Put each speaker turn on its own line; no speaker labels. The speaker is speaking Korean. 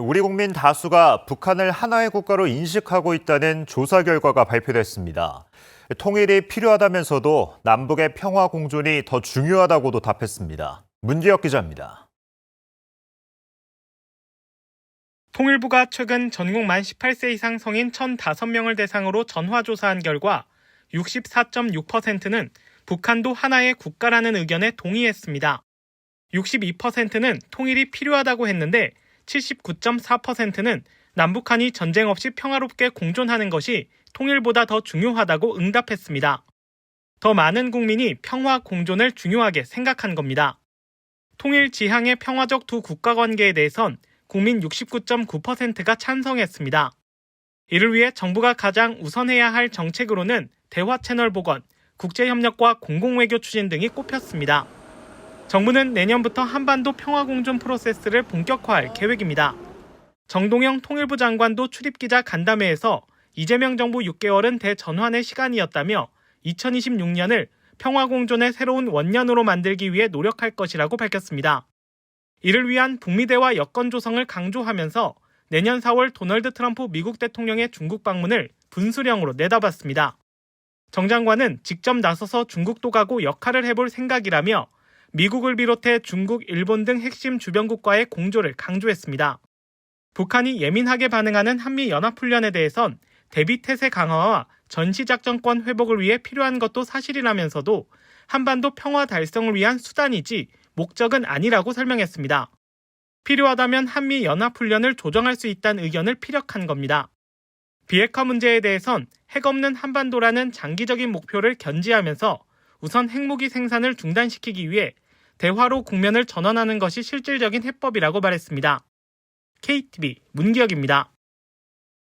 우리 국민 다수가 북한을 하나의 국가로 인식하고 있다는 조사 결과가 발표됐습니다. 통일이 필요하다면서도 남북의 평화 공존이 더 중요하다고도 답했습니다. 문지혁 기자입니다.
통일부가 최근 전국 만 18세 이상 성인 1,005명을 대상으로 전화조사한 결과 64.6%는 북한도 하나의 국가라는 의견에 동의했습니다. 62%는 통일이 필요하다고 했는데 79.4%는 남북한이 전쟁 없이 평화롭게 공존하는 것이 통일보다 더 중요하다고 응답했습니다. 더 많은 국민이 평화 공존을 중요하게 생각한 겁니다. 통일 지향의 평화적 두 국가 관계에 대해선 국민 69.9%가 찬성했습니다. 이를 위해 정부가 가장 우선해야 할 정책으로는 대화 채널 복원, 국제협력과 공공외교 추진 등이 꼽혔습니다. 정부는 내년부터 한반도 평화공존 프로세스를 본격화할 계획입니다. 정동영 통일부 장관도 출입기자 간담회에서 이재명 정부 6개월은 대전환의 시간이었다며 2026년을 평화공존의 새로운 원년으로 만들기 위해 노력할 것이라고 밝혔습니다. 이를 위한 북미 대화 여건 조성을 강조하면서 내년 4월 도널드 트럼프 미국 대통령의 중국 방문을 분수령으로 내다봤습니다. 정 장관은 직접 나서서 중국도 가고 역할을 해볼 생각이라며 미국을 비롯해 중국, 일본 등 핵심 주변국과의 공조를 강조했습니다. 북한이 예민하게 반응하는 한미 연합훈련에 대해선 대비 태세 강화와 전시작전권 회복을 위해 필요한 것도 사실이라면서도 한반도 평화 달성을 위한 수단이지 목적은 아니라고 설명했습니다. 필요하다면 한미 연합훈련을 조정할 수 있다는 의견을 피력한 겁니다. 비핵화 문제에 대해선 핵 없는 한반도라는 장기적인 목표를 견지하면서 우선 핵무기 생산을 중단시키기 위해 대화로 국면을 전환하는 것이 실질적인 해법이라고 말했습니다. KTV 문기혁입니다.